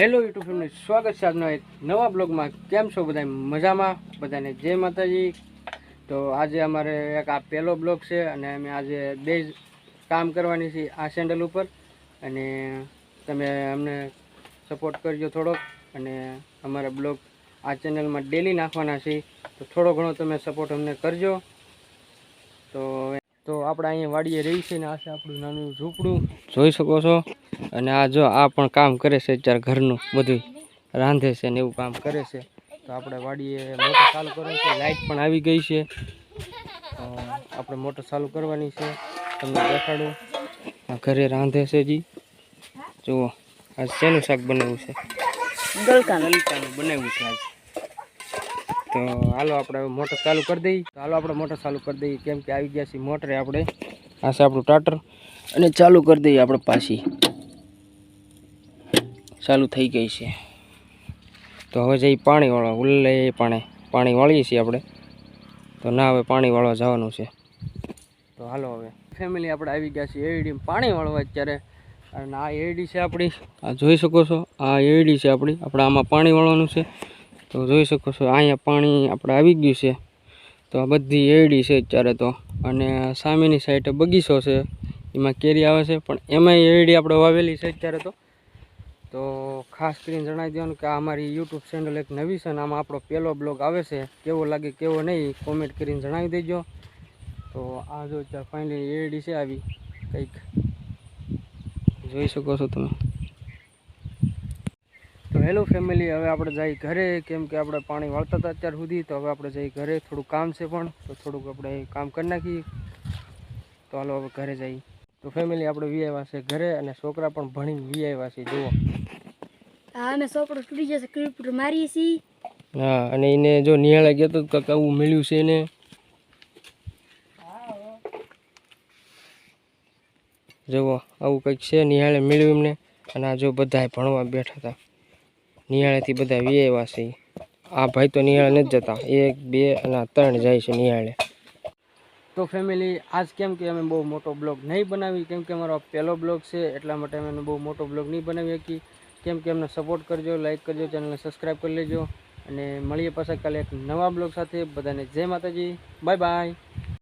Hello YouTube family સ્વાગત છે આજનો એક નવા બ્લોગમાં. કેમ છો બધા મજામાં? બધાને જય માતાજી. તો આજે અમારે એક આ પહેલો બ્લોગ છે અને અમે આજે બે કામ કરવાની છે આ સેન્ડલ ઉપર. અને તમે અમને સપોર્ટ કરજો થોડોક. અને અમારા બ્લોગ આ ચેનલમાં ડેલી નાખવાના છે. તો થોડો ઘણો તમે સપોર્ટ અમને કરજો. તો તો આપણે અહીંયા વાડીએ રહી છે ને આ છે આપણું નાનું ઝૂંપડું. જોઈ શકો છો? અને આ જો આ પણ કામ કરે છે અત્યારે ઘરનું બધું રાંધે છે ને એવું કામ કરે છે. તો આપણે વાડીએ મોટર ચાલુ કરવાની છે લાઇટ પણ આવી ગઈ છે. આપણે મોટર ચાલુ કરવાની છે. તમને દેખાડું. આ ઘરે રાંધે છે જી. જુઓ આ શેનું શાક બનાવ્યું છે? ગલકાનું બનાવ્યું છે આજ. તો હાલો આપણે મોટર ચાલુ કરી દઈએ. તો હાલો આપણે મોટર ચાલુ કરી દઈએ. કેમ કે આવી ગયા છીએ મોટરે આપણે. આ છે આપણું ટાટર. અને ચાલુ કરી દઈએ આપણે પાછી. ચાલુ થઈ ગઈ છે. તો હવે જઈ પાણી વાળવા ઉલ્લે પાણી. પાણી વાળીએ છીએ આપણે. તો ના, હવે પાણી વાળવા જવાનું છે. તો હાલો હવે. ફેમિલી આપણે આવી ગયા છીએ એડીમાં પાણી વાળવા અત્યારે. અને આ એડી છે આપણી. આ જોઈ શકો છો? આ એડી છે આપણી. આપણે આમાં પાણી વાળવાનું છે. તો જોઈ શકો છો, અહીંયા પાણી આપણે આવી ગયું છે. તો આ બધી એરડી છે અત્યારે તો. અને સામેની સાઈડે બગીચો છે, એમાં કેરી આવે છે, પણ એમાંય એરડી આપણે વાવેલી છે અત્યારે તો. તો ખાસ કરીને જણાવી દેવાનું કે આ અમારી યુટ્યુબ ચેનલ એક નવી છે અને આમાં આપણો પહેલો બ્લોગ આવે છે. કેવો લાગે, કેવો નહીં કોમેન્ટ કરીને જણાવી દેજો. તો આ જો અત્યારે ફાઇનલી એરડી છે આવી, કંઈક. જોઈ શકો છો તમે. તો હેલો ફેમિલી હવે આપણે જઈ ઘરે કેમ કે આપણે પાણી વાળતા હતા અત્યાર સુધી તો હવે આપણે જઈ ઘરે થોડું કામ છે પણ તો થોડુંક આપણે કામ કરી નાખીએ. તો હાલો હવે ઘરે જઈએ. તો ફેમિલી આપણે વી આવ્યા છે ઘરે અને છોકરા પણ ભણી વી આવ્યા છે જુઓ. હા અમે છોકરો તૂટી જશે ક્લિપર મારીએ છીએ. હા અને એને જો નિહાળે ગયો તો કંઈક આવું મળ્યું છે એને. જુઓ આવું કંઈક છે નિહાળે મળ્યું એમને. અને આ જો બધા ભણવા બેઠા હતા. નિહાળેથી બધા વી છે. આ ભાઈ તો નિહાળે નથી જતા. એક, બે અને ત્રણ જાય છે નિહાળે તો ફેમિલી આજ કેમ કે અમે બહુ મોટો બ્લોગ નહીં બનાવી? કેમ કે અમારો પહેલો બ્લોગ છે, એટલા માટે અમે બહુ મોટો બ્લોગ નહીં બનાવી શકી કેમ કે અમને સપોર્ટ કરજો લાઇક કરજો ચેનલને સબસ્ક્રાઈબ કરી લેજો. અને મળીએ પાછા કાલે એક નવા બ્લોગ સાથે. બધાને જય માતાજી. Bye bye